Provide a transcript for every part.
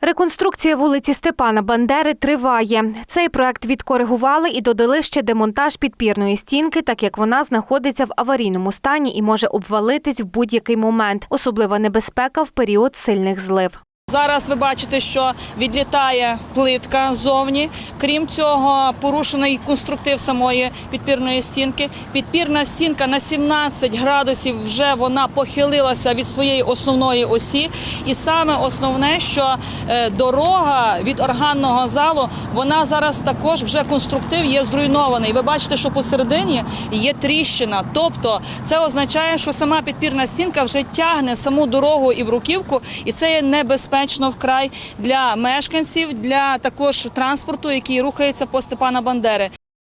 Реконструкція вулиці Степана Бандери триває. Цей проект відкоригували і додали ще демонтаж підпірної стінки, так як вона знаходиться в аварійному стані і може обвалитись в будь-який момент. Особлива небезпека в період сильних злив. Зараз ви бачите, що відлітає плитка ззовні. Крім цього, порушений конструктив самої підпірної стінки. Підпірна стінка на 17 градусів вже вона похилилася від своєї основної осі. І саме основне, що е, дорога від органного залу, вона зараз також вже конструктив є зруйнований. Ви бачите, що посередині є тріщина. Тобто це означає, що сама підпірна стінка вже тягне саму дорогу і бруківку, і це є небезпечно вкрай для мешканців, для також транспорту, який рухається по Степана Бандери.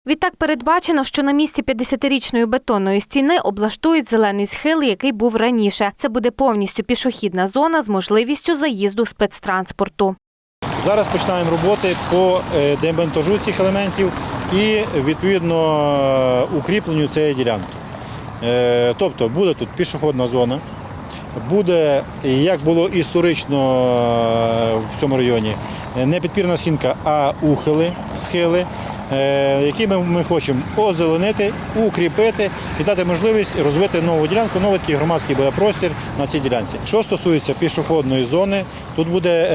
Відтак передбачено, що на місці 50-річної бетонної стіни облаштують зелений схил, який був раніше. Це буде повністю пішохідна зона з можливістю заїзду спецтранспорту. Зараз починаємо роботи по е, демонтажу цих елементів і відповідно е, укріпленню цієї ділянки. Е, Тобто буде тут пішохідна зона, буде, як було історично е, в цьому районі, е, не підпірна стінка, а ухили, схили, е, які ми, ми хочемо озеленити, укріпити і дати можливість розвити нову ділянку, новий такий громадський простір на цій ділянці. Що стосується пішохідної зони, тут буде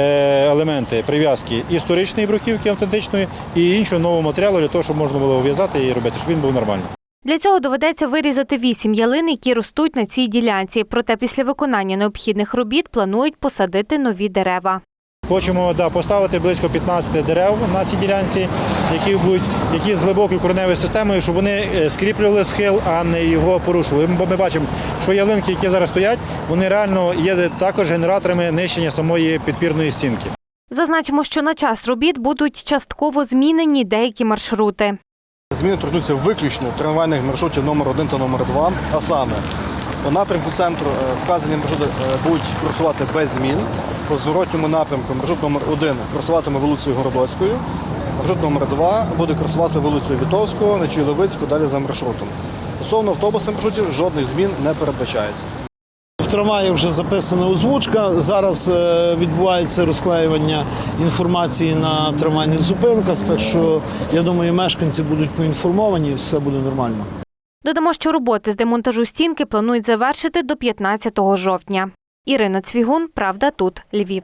елементи прив'язки історичної бруківки автентичної і іншого нового матеріалу для того, щоб можна було в'язати і робити, щоб він був нормальний. Для цього доведеться вирізати вісім ялин, які ростуть на цій ділянці. Проте після виконання необхідних робіт планують посадити нові дерева. Хочемо да, поставити близько 15 дерев на цій ділянці, які будуть які з глибокою кореневою системою, щоб вони е, скріплювали схил, а не його порушували. Бо ми бачимо, що ялинки, які зараз стоять, вони реально є також генераторами нищення самої підпірної стінки. Зазначимо, що на час робіт будуть частково змінені деякі маршрути. Зміни торкнуться виключно трамвайних маршрутів номер 1 та номер 2 а саме по напрямку центру е, вказані маршрути е, будуть курсувати без змін. По зворотньому напрямку маршрут номер 1 курсуватиме вулицею Городоцькою, маршрут номер 2 буде курсувати вулицею Вітовського, на Чуйловицьку, далі за маршрутом. Стосовно автобусних маршрутів жодних змін не передбачається. В трамваї вже записана озвучка. Зараз е, відбувається розклеювання інформації на трамвайних зупинках. Так що я думаю, мешканці будуть поінформовані, все буде нормально. Додамо, що роботи з демонтажу стінки планують завершити до 15 жовтня. Ірина Цвігун, Правда тут, Львів.